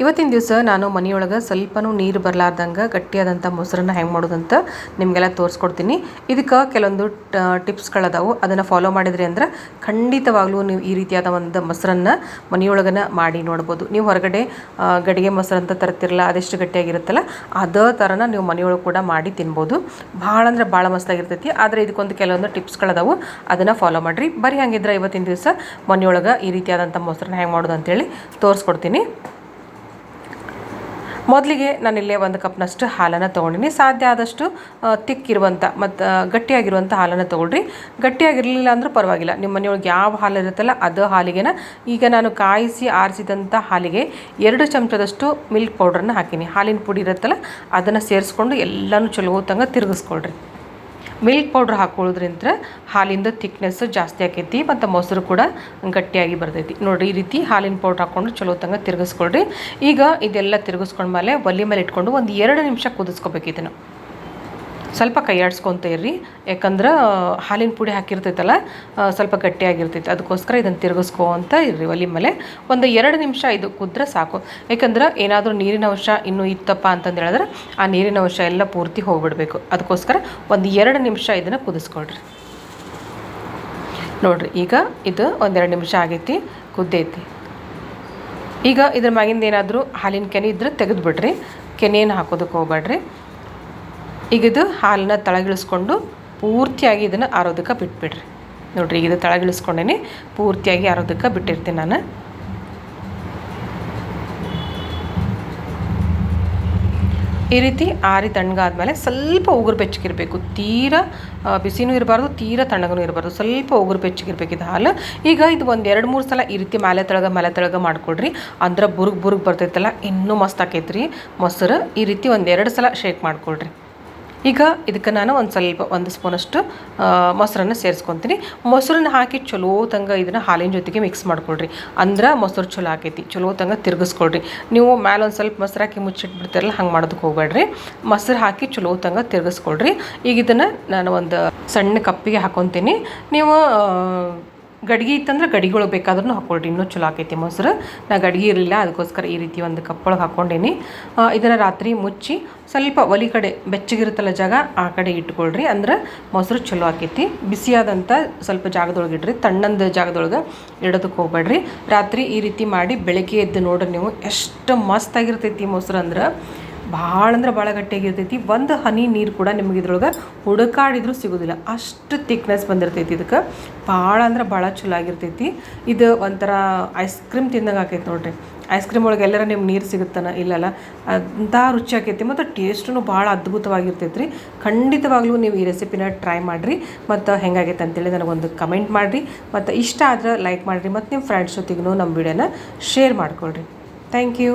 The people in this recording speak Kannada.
ಇವತ್ತಿನ ದಿವಸ ನಾನು ಮನೆಯೊಳಗೆ ಸ್ವಲ್ಪನೂ ನೀರು ಬರಲಾರ್ದಂಗೆ ಗಟ್ಟಿಯಾದಂಥ ಮೊಸರನ್ನ ಹೆಂಗೆ ಮಾಡೋದಂತ ನಿಮಗೆಲ್ಲ ತೋರಿಸ್ಕೊಡ್ತೀನಿ. ಇದಕ್ಕೆ ಕೆಲವೊಂದು ಟಿಪ್ಸ್ಗಳದಾವು. ಅದನ್ನು ಫಾಲೋ ಮಾಡಿದ್ರಿ ಅಂದ್ರೆ ಖಂಡಿತವಾಗ್ಲೂ ನೀವು ಈ ರೀತಿಯಾದ ಒಂದು ಮೊಸರನ್ನ ಮನೆಯೊಳಗನ ಮಾಡಿ ನೋಡ್ಬೋದು. ನೀವು ಹೊರಗಡೆ ಗಡಿಗೆ ಮೊಸರು ಅಂತ ತರ್ತಿರಲ್ಲ, ಅದೆಷ್ಟು ಗಟ್ಟಿಯಾಗಿರುತ್ತಲ್ಲ, ಅದೇ ಥರನ ನೀವು ಮನೆಯೊಳಗೆ ಕೂಡ ಮಾಡಿ ತಿನ್ಬೋದು. ಭಾಳ ಅಂದ್ರೆ ಭಾಳ ಮಸ್ತಾಗಿರ್ತೈತಿ. ಆದರೆ ಇದಕ್ಕೊಂದು ಕೆಲವೊಂದು ಟಿಪ್ಸ್ಗಳದಾವು. ಅದನ್ನು ಫಾಲೋ ಮಾಡಿರಿ. ಬರೀ ಹಂಗಿದ್ರೆ ಇವತ್ತಿನ ದಿವಸ ಮನೆಯೊಳಗೆ ಈ ರೀತಿಯಾದಂಥ ಮೊಸರನ್ನ ಹೆಂಗೆ ಮಾಡೋದು ಅಂತೇಳಿ ತೋರಿಸ್ಕೊಡ್ತೀನಿ. ಮೊದಲಿಗೆ ನಾನಿಲ್ಲೇ ಒಂದು ಕಪ್ನಷ್ಟು ಹಾಲನ್ನು ತೊಗೊಂಡಿನಿ. ಸಾಧ್ಯ ಆದಷ್ಟು ತಿಕ್ಕಿರುವಂಥ ಮತ್ತು ಗಟ್ಟಿಯಾಗಿರುವಂಥ ಹಾಲನ್ನು ತೊಗೊಳ್ರಿ. ಗಟ್ಟಿಯಾಗಿರಲಿಲ್ಲ ಅಂದರೂ ಪರವಾಗಿಲ್ಲ. ನಿಮ್ಮ ಮನೆಯೊಳಗೆ ಯಾವ ಹಾಲು ಇರುತ್ತಲ್ಲ ಅದು ಹಾಲಿಗೆನ ಈಗ ನಾನು ಕಾಯಿಸಿ ಆರಿಸಿದಂಥ ಹಾಲಿಗೆ ಎರಡು ಚಮಚದಷ್ಟು ಮಿಲ್ಕ್ ಪೌಡ್ರನ್ನ ಹಾಕಿನಿ. ಹಾಲಿನ ಪುಡಿ ಇರುತ್ತಲ್ಲ ಅದನ್ನು ಸೇರಿಸ್ಕೊಂಡು ಎಲ್ಲನೂ ಚಲೋ ತಂಗ ತಿರುಗಿಸ್ಕೊಳ್ರಿ. ಮಿಲ್ಕ್ ಪೌಡ್ರ್ ಹಾಕೊಳ್ಳೋದ್ರಿಂದ ಹಾಲಿಂದ ಥಿಕ್ನೆಸ್ ಜಾಸ್ತಿ ಆಕೈತಿ ಮತ್ತು ಮೊಸರು ಕೂಡ ಗಟ್ಟಿಯಾಗಿ ಬರ್ತೈತಿ ನೋಡಿರಿ ಈ ರೀತಿ ಹಾಲಿನ ಪೌಡ್ರ್ ಹಾಕ್ಕೊಂಡು ಚಲೋ ತಂಗ ತಿರುಗಿಸ್ಕೊಳ್ರಿ. ಈಗ ಇದೆಲ್ಲ ತಿರುಗಿಸ್ಕೊಂಡ್ಮೇಲೆ ಒಲೆ ಮೇಲೆ ಇಟ್ಕೊಂಡು ಒಂದು ಎರಡು ನಿಮಿಷ ಕುದಿಸ್ಕೋಬೇಕು ಇದನ್ನು. ಸ್ವಲ್ಪ ಕೈಯಾಡ್ಸ್ಕೊತ ಇರ್ರಿ. ಯಾಕಂದ್ರೆ ಹಾಲಿನ ಪುಡಿ ಹಾಕಿರ್ತೈತಲ್ಲ ಸ್ವಲ್ಪ ಗಟ್ಟಿಯಾಗಿರ್ತೈತೆ. ಅದಕ್ಕೋಸ್ಕರ ಇದನ್ನು ತಿರುಗಿಸ್ಕೊಂತ ಇರ್ರಿ ಒಲಿ ಮೇಲೆ. ಒಂದು ಎರಡು ನಿಮಿಷ ಇದು ಕುದ್ರೆ ಸಾಕು. ಯಾಕಂದ್ರೆ, ಏನಾದರೂ ನೀರಿನ ಅಂಶ ಇನ್ನೂ ಇತ್ತಪ್ಪ ಅಂತಂದು ಹೇಳಿದ್ರೆ, ಆ ನೀರಿನ ಅಂಶ ಎಲ್ಲ ಪೂರ್ತಿ ಹೋಗ್ಬಿಡಬೇಕು. ಅದಕ್ಕೋಸ್ಕರ ಒಂದು ಎರಡು ನಿಮಿಷ ಇದನ್ನು ಕುದಿಸ್ಕೊಳ್ರಿ. ನೋಡ್ರಿ, ಈಗ ಇದು ಒಂದೆರಡು ನಿಮಿಷ ಆಗೈತಿ, ಕುದ್ದೈತಿ. ಈಗ ಇದ್ರ ಮ್ಯಾಗಿಂದ ಏನಾದರೂ ಹಾಲಿನ ಕೆನೆ ಇದ್ರೆ ತೆಗೆದುಬಿಡ್ರಿ. ಕೆನೆಯನ್ನು ಹಾಕೋದಕ್ಕೆ ಹೋಗ್ಬೇಡ್ರಿ ಈಗ ಇದು ಹಾಲನ್ನ ತಳಗಿಳಿಸ್ಕೊಂಡು ಪೂರ್ತಿಯಾಗಿ ಇದನ್ನು ಆರೋದಕ್ಕೆ ಬಿಟ್ಬಿಡ್ರಿ. ನೋಡಿರಿ ಇದು ತಳಗಿಳಿಸ್ಕೊಂಡೇನೆ, ಪೂರ್ತಿಯಾಗಿ ಆರೋದಕ್ಕೆ ಬಿಟ್ಟಿರ್ತೀನಿ ನಾನು. ಈ ರೀತಿ ಆರಿ ತಣ್ಣಗಾದ್ಮೇಲೆ ಸ್ವಲ್ಪ ಉಗುರು ಬೆಚ್ಚಗಿರಬೇಕು. ತೀರಾ ಬಿಸಿನೂ ಇರಬಾರ್ದು, ತೀರಾ ತಣ್ಣಗೂ ಇರಬಾರ್ದು. ಸ್ವಲ್ಪ ಉಗುರು ಬೆಚ್ಚಗಿರ್ಬೇಕು ಇದು ಹಾಲು. ಈಗ ಇದು ಒಂದು ಎರಡು ಮೂರು ಸಲ ಈ ರೀತಿ ಮೇಲೆ ತಳಗ ಮೇಲೆ ತಳಗ ಮಾಡಿಕೊಡ್ರಿ. ಅಂದ್ರೆ ಬುರುಗ್ ಬುರುಗ್ ಬರ್ತೈತಲ್ಲ, ಇನ್ನೂ ಮಸ್ತ್ ಆಕೈತ್ರಿ. ಮೊಸರು ಈ ರೀತಿ ಒಂದು ಎರಡು ಸಲ ಶೇಕ್ ಮಾಡ್ಕೊಳ್ರಿ ಈಗ ಇದಕ್ಕೆ ನಾನು ಒಂದು ಸ್ವಲ್ಪ ಒಂದು ಸ್ಪೂನಷ್ಟು ಮೊಸರನ್ನು ಸೇರಿಸ್ಕೊತೀನಿ. ಮೊಸರನ್ನ ಹಾಕಿ ಚಲೋ ತಂಗ ಇದನ್ನು ಹಾಲಿನ ಜೊತೆಗೆ ಮಿಕ್ಸ್ ಮಾಡ್ಕೊಳ್ರಿ. ಅಂದ್ರೆ ಮೊಸರು ಚಲೋ ಆಕೈತಿ, ಚಲೋ ತಂಗ ತಿರುಗಿಸ್ಕೊಳ್ರಿ. ನೀವು ಮ್ಯಾಲ ಒಂದು ಸ್ವಲ್ಪ ಮೊಸರು ಹಾಕಿ ಮುಚ್ಚಿಟ್ಬಿಡ್ತಾರಲ್ಲ, ಹಂಗೆ ಮಾಡೋದಕ್ಕೆ ಹೋಗ್ಬೇಡ್ರಿ. ಮೊಸರು ಹಾಕಿ ಚಲೋ ತಂಗ ತಿರುಗಿಸ್ಕೊಳ್ರಿ. ಈಗ ಇದನ್ನು ನಾನು ಒಂದು ಸಣ್ಣ ಕಪ್ಪಿಗೆ ಹಾಕೊತೀನಿ. ನೀವು ಗಡಿಗೆ ಇತ್ತಂದ್ರೆ ಗಡಿಗಳು ಬೇಕಾದ್ರೂ ಹಾಕ್ಕೊಳ್ರಿ ಇನ್ನೂ ಚಲೋ ಆಕೈತಿ ಮೊಸರು. ನಾ ಗಡಿಗೆ ಇರಲಿಲ್ಲ, ಅದಕ್ಕೋಸ್ಕರ ಈ ರೀತಿ ಒಂದು ಕಪ್ಪೊಳಗೆ ಹಾಕ್ಕೊಂಡೇನಿ ಇದನ್ನು ರಾತ್ರಿ ಮುಚ್ಚಿ ಸ್ವಲ್ಪ ಒಲಿ ಕಡೆ ಬೆಚ್ಚಗಿರುತ್ತಲ್ಲ ಜಾಗ, ಆ ಕಡೆ ಇಟ್ಕೊಳ್ರಿ, ಅಂದ್ರೆ ಮೊಸರು ಚಲೋ ಆಕೈತಿ. ಬಿಸಿಯಾದಂಥ ಸ್ವಲ್ಪ ಜಾಗದೊಳಗೆ ಇಡ್ರಿ, ತಣ್ಣಂದ ಜಾಗದೊಳಗೆ ಇಡೋದಕ್ಕೆ ಹೋಗ್ಬೇಡ್ರಿ. ರಾತ್ರಿ ಈ ರೀತಿ ಮಾಡಿ ಬೆಳಗ್ಗೆ ಎದ್ದು ನೋಡ್ರಿ ನೀವು, ಎಷ್ಟು ಮಸ್ತಾಗಿರ್ತೈತಿ ಮೊಸರು ಅಂದ್ರೆ. ಭಾಳ ಅಂದ್ರೆ ಭಾಳ ಗಟ್ಟಿಯಾಗಿರ್ತೈತಿ ಒಂದು ಹನಿ ನೀರು ಕೂಡ ನಿಮಗೆ ಇದ್ರೊಳಗೆ ಹುಡುಕಾಡಿದ್ರೂ ಸಿಗೋದಿಲ್ಲ. ಅಷ್ಟು ತಿಕ್ನೆಸ್ ಬಂದಿರ್ತೈತಿ ಇದಕ್ಕೆ. ಭಾಳ ಅಂದ್ರೆ ಭಾಳ ಚಲೋ ಆಗಿರ್ತೈತಿ. ಇದು ಒಂಥರ ಐಸ್ ಕ್ರೀಮ್ ತಿಂದಂಗೆ ಆಕೈತಿ ನೋಡ್ರಿ. ಐಸ್ ಕ್ರೀಮ್ ಒಳಗೆ ಎಲ್ಲರ ನಿಮ್ಗೆ ನೀರು ಸಿಗುತ್ತಾನ? ಇಲ್ಲಲ್ಲ. ಅಂಥ ರುಚಿ ಆಕೈತಿ ಮತ್ತು ಟೇಸ್ಟೂ ಭಾಳ ಅದ್ಭುತವಾಗಿರ್ತೈತಿ ರೀ ಖಂಡಿತವಾಗ್ಲೂ ನೀವು ಈ ರೆಸಿಪಿನ ಟ್ರೈ ಮಾಡಿರಿ ಮತ್ತು ಹೆಂಗಾಗೈತೆ ಅಂತೇಳಿ ನನಗೊಂದು ಕಮೆಂಟ್ ಮಾಡಿರಿ. ಮತ್ತು ಇಷ್ಟ ಆದ್ರೆ ಲೈಕ್ ಮಾಡಿರಿ ಮತ್ತು ನಿಮ್ಮ ಫ್ರೆಂಡ್ಸ್ ಜೊತೆಗೂ ನಮ್ಮ ವಿಡಿಯೋನ ಶೇರ್ ಮಾಡ್ಕೊಳ್ರಿ. Thank you